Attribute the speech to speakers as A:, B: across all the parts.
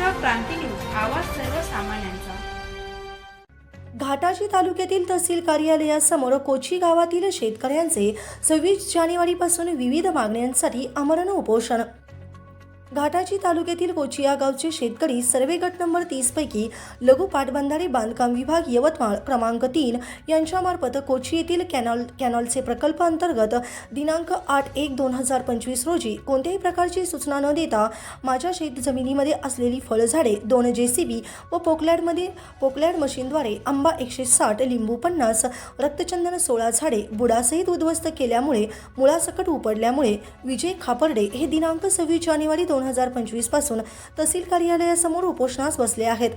A: Maharashtra Kranti news आवाज सर्वसामान्यांचा.
B: घाटाजी तालुक्यातील तहसील कार्यालयासमोर कोची गावातील शेतकऱ्यांचे सव्वीस जानेवारीपासून विविध मागण्यांसाठी आमरण उपोषण घाटाची तालुक्यातील कोचिया गावचे शेतकरी सर्वे गट नंबर तीस पैकी लघु पाटबंधारे बांधकाम विभाग यवतमाळ क्रमांक तीन यांच्यामार्फत कोची येथील कॅनॉल कॅनॉलचे प्रकल्प अंतर्गत दिनांक आठ एक दोन हजार पंचवीस रोजी कोणत्याही प्रकारची सूचना न देता माझ्या शेत जमिनीमध्ये असलेली फळझाडे दोन जे सी बी व पोकलॅडमध्ये पोकलॅड मशीनद्वारे आंबा एकशे साठ लिंबू पन्नास रक्तचंदन सोळा झाडे बुडासहित उद्ध्वस्त केल्यामुळे मुळासकट उपडल्यामुळे विजय खापर्डे हे दिनांक सव्वीस जानेवारी दोन हजार पंचवीसपासून तहसील कार्यालयासमोर उपोषणास बसले आहेत.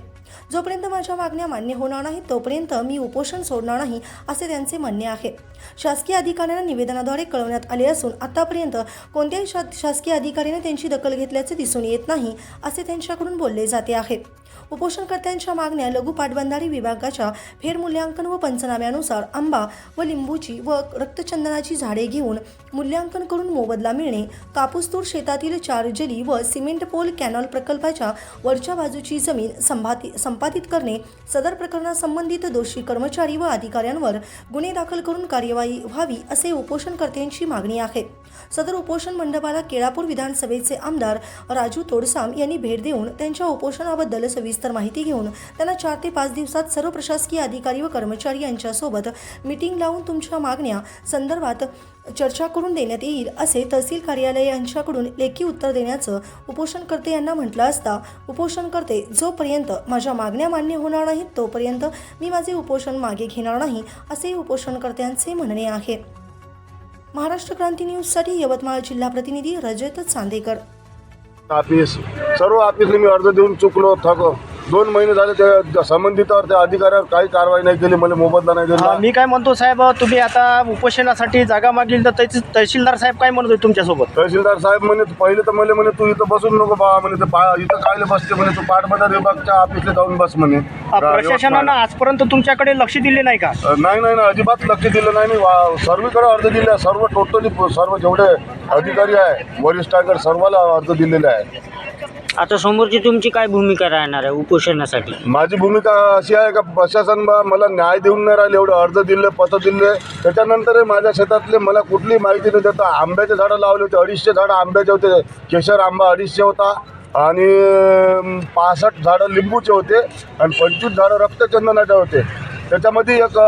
B: जोपर्यंत माझ्या मागण्या मान्य होणार नाही तोपर्यंत मी उपोषण सोडणार नाही असे त्यांचे म्हणणे आहे. शासकीय अधिकाऱ्यांना निवेदनाद्वारे कळवण्यात आले असून आतापर्यंत कोणत्याही शा शासकीय अधिकाऱ्याने त्यांची दखल घेतल्याचे दिसून येत नाही असे त्यांच्याकडून बोलले जाते आहे. उपोषणकर्त्यांच्या मागण्या लघु पाटबंधारे विभागाच्या फेरमूल्यांकन व पंचनाम्यानुसार आंबा व लिंबूची व रक्तचंदनाची झाडे घेऊन मूल्यांकन करून मोबदला मिळणे कापूसतूर शेतातील चार जली व सिमेंट पोल कॅनॉल प्रकल्पाच्या वरच्या बाजूची जमीन संभाती संपादित करणे सदर प्रकरणासंबंधित दोषी कर्मचारी व अधिकाऱ्यांवर गुन्हे दाखल करून कार्यवाही व्हावी असे उपोषणकर्त्यांची मागणी आहे. सदर उपोषण मंडपाला केळापूर विधानसभेचे आमदार राजू तोडसाम यांनी भेट देऊन त्यांच्या उपोषणाबद्दल सविस्तर माहिती घेऊन त्यांना चार ते पाच दिवसात सर्व प्रशासकीय अधिकारी व कर्मचारी यांच्यासोबत मीटिंग लावून तुमच्या मागण्या संदर्भात चर्चा करून देण्यात येईल असे तहसील कार्यालय यांच्याकडून लेखी उत्तर देण्याचं उपोषणकर्ते यांना म्हटलं असता उपोषणकर्ते जोपर्यंत माझ्या मागण्या मान्य होणार नाहीत तोपर्यंत मी माझे उपोषण मागे घेणार नाही असे उपोषणकर्त्यांचे म्हणणे आहे. महाराष्ट्र क्रांती न्यूजसाठी यवतमाळ जिल्हा प्रतिनिधी रजत चांदेकर.
C: ऑफिस सर्व ऑफिसने मी अर्ज देऊन चुकलो थक दोन महिने झाले त्या संबंधितावर त्या अधिकाऱ्यावर काही कारवाई नाही केली मला मोबदला नाही दिला.
D: मी काय म्हणतो साहेब तुम्ही आता उपोषणासाठी जागा मागील तर तहसील तहसीलदार साहेब काय म्हणत होते तुमच्यासोबत?
C: तहसीलदार साहेब म्हणे पहिले तर मला म्हणे तू इथं बसून नको बा म्हणे ते पा इथं कायले बसते म्हणे तू पाटबंधार विभागच्या ऑफिसला जाऊन बस म्हणे.
D: प्रशासनानं आजपर्यंत तुमच्याकडे लक्ष दिले नाही का?
C: नाही नाही ना अजिबात लक्ष दिलं नाही. मी सर्वीकडे अर्ज दिले. सर्व टोटली सर्व जेवढे अधिकारी आहे वरिष्ठाकडे सर्वाला अर्ज दिलेले आहे.
E: आता समोरची तुमची काय भूमिका राहणार आहे उपोषणासाठी?
C: माझी भूमिका अशी आहे का प्रशासन बा मला न्याय देऊन नाही राहिले एवढं अर्ज दिले पत्र दिले. त्याच्यानंतर माझ्या शेतातले मला कुठली माहिती न देता आंब्याचे झाडं लावले होते अडीचशे झाडं आंब्याचे होते. केशर आंबा अडीचशे होता. आणि पासष्ट झाडं लिंबूचे होते आणि पंचवीस झाडं रक्तचंदनाचे होते. त्याच्यामध्ये एक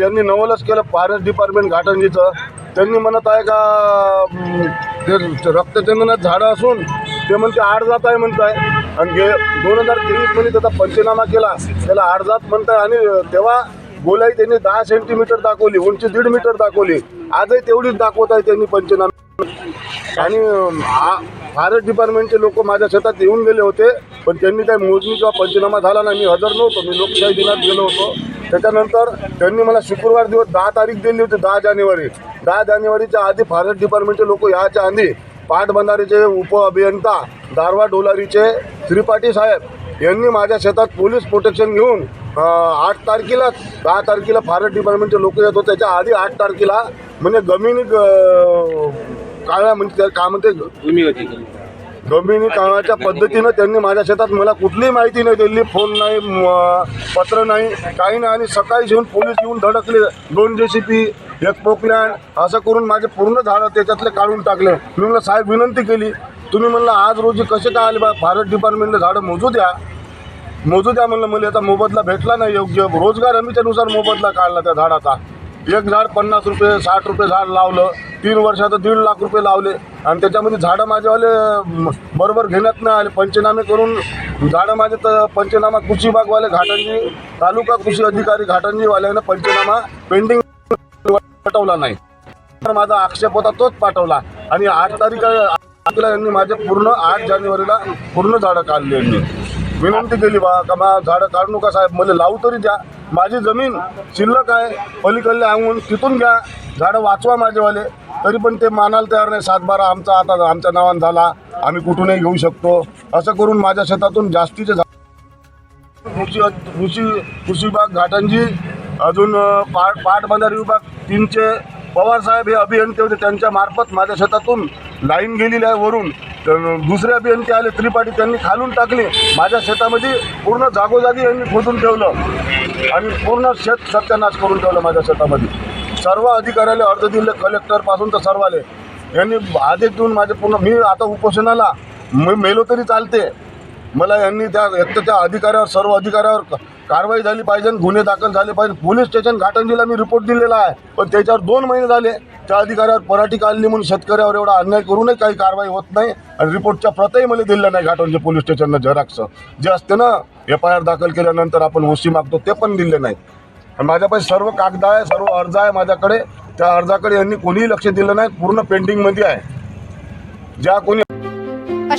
C: यांनी नवलच केलं फॉरेस्ट डिपार्टमेंट घाटंजीचं त्यांनी म्हणत आहे का ते रक्तचंदनात झाडं असून ते म्हणते आठ जात आहे म्हणताय. आहे आणि गे दोन हजार तेवीसमध्ये त्याचा पंचनामा केला. त्याला आठ जात म्हणत आहे आणि तेव्हा गोलाई त्यांनी दहा सेंटीमीटर दाखवली उंची दीड मीटर दाखवली. आजही तेवढीच दाखवत आहे त्यांनी पंचनामा. आणि आ- फॉरेस्ट डिपार्टमेंटचे लोक माझ्या शेतात येऊन गेले होते पण त्यांनी काही मोजणी किंवा पंचनामा झाला नाही. मी हजर नव्हतो मी लोकशाही दिनात गेलो होतो. त्याच्यानंतर त्यांनी मला शुक्रवार दिवस दहा तारीख दिली होती दहा जानेवारी. दहा जानेवारीच्या आधी फॉरेस्ट डिपार्टमेंटचे लोक याच्या आधी पाटबंधारेचे उप अभियंता दारवा डोलारीचे त्रिपाठी साहेब यांनी माझ्या शेतात पोलीस प्रोटेक्शन घेऊन आठ तारखेला दहा तारखेला फॉरेस्ट डिपार्टमेंटचे लोक येत होते. त्याच्या आधी आठ तारखेला म्हणजे गमिनी काळ्या म्हणजे त्या- काय म्हणते? गंभीर कामाच्या पद्धतीनं त्यांनी माझ्या शेतात मला कुठलीही माहिती नाही दिली फोन नाही पत्र नाही काही नाही. आणि सकाळी येऊन पोलीस येऊन धडकले. दोन जे सी पी एक पोकलँड असं करून माझे पूर्ण झाडं त्याच्यातले काढून टाकले. मी म्हणलं साहेब विनंती केली. तुम्ही म्हणलं आज रोजी कसे काय आले बा? फॉरेस्ट डिपार्टमेंटला झाडं मोजू द्या. मोजू द्या म्हणलं मला याचा मोबदला भेटला नाही योग्य. रोजगार हमीच्यानुसार मोबदला काढला त्या झाडाचा. एक झाड पन्नास रुपये साठ रुपये झाड लावलं. तीन वर्षात दीड लाख रुपये लावले. आणि त्याच्यामध्ये झाडं माझेवाले बरोबर घेण्यात नाही आले. पंचनामे करून झाडं माझे तर पंचनामा कृषी विभागवाले घाटांजी तालुका कृषी अधिकारी घाटांजीवाल्यानं पंचनामा पेंडिंग पाठवला नाही. तर माझा आक्षेप होता तोच पाठवला. आणि आठ तारीख यांनी माझे पूर्ण आठ जानेवारीला पूर्ण झाडं काढली यांनी. विनंती केली बा का मा झाडं काढू नका साहेब मला लावू तरी द्या. माझी जमीन शिल्लक आहे पलीकडले आणून तिथून घ्या. झाडं वाचवा माझेवाले. तरी पण ते मानायला तयार नाही. सातबारा आमचा आता आमच्या नावानं झाला. आम्ही कुठूनही घेऊ शकतो. असं करून माझ्या शेतातून जास्तीचे झाड कृषी कृषी कृषी विभाग घाटांजी अजून पाट पाटबंधारे विभाग तीनचे पवारसाहेब हे अभियंते होते त्यांच्या मार्फत माझ्या शेतातून लाईन गेलेली आहे वरून. दुसरे अभियंते आले त्रिपाठी त्यांनी खालून टाकले. माझ्या शेतामध्ये पूर्ण जागोजागी यांनी खोदून ठेवलं. आणि पूर्ण शेत सत्यानाश करून ठेवलं माझ्या शेतामध्ये. सर्व अधिकाऱ्याला अर्ज दिले कलेक्टरपासून तर सर्वाले. यांनी आदेश देऊन माझे पूर्ण मी आता उपोषणाला मी मेलो तरी चालते. मला यांनी त्या एक तर त्या अधिकाऱ्यावर सर्व अधिकाऱ्यावर कारवाई झाली पाहिजे गुन्हे दाखल झाले पाहिजे. पोलीस स्टेशन घाटंजीला मी रिपोर्ट दिलेला आहे. पण त्याच्यावर दोन महिने झाले. त्या अधिकाऱ्यावर पराठी काढली म्हणून शेतकऱ्यावर एवढा अन्याय करूनही काही कारवाई होत नाही. आणि रिपोर्टच्या प्रतही मला दिल्या नाही घाटंजी पोलीस स्टेशननं झेरॉक्स जे असते ना एफ आय आर दाखल केल्यानंतर आपण ओसी मागतो ते पण दिले नाहीत आणि माझ्यापाशी सर्व कागद आहे सर्व अर्ज आहे माझ्याकडे. त्या अर्जाकडे यांनी कोणीही लक्ष दिलं नाही. पूर्ण पेंडिंगमध्ये आहे. ज्या कोणी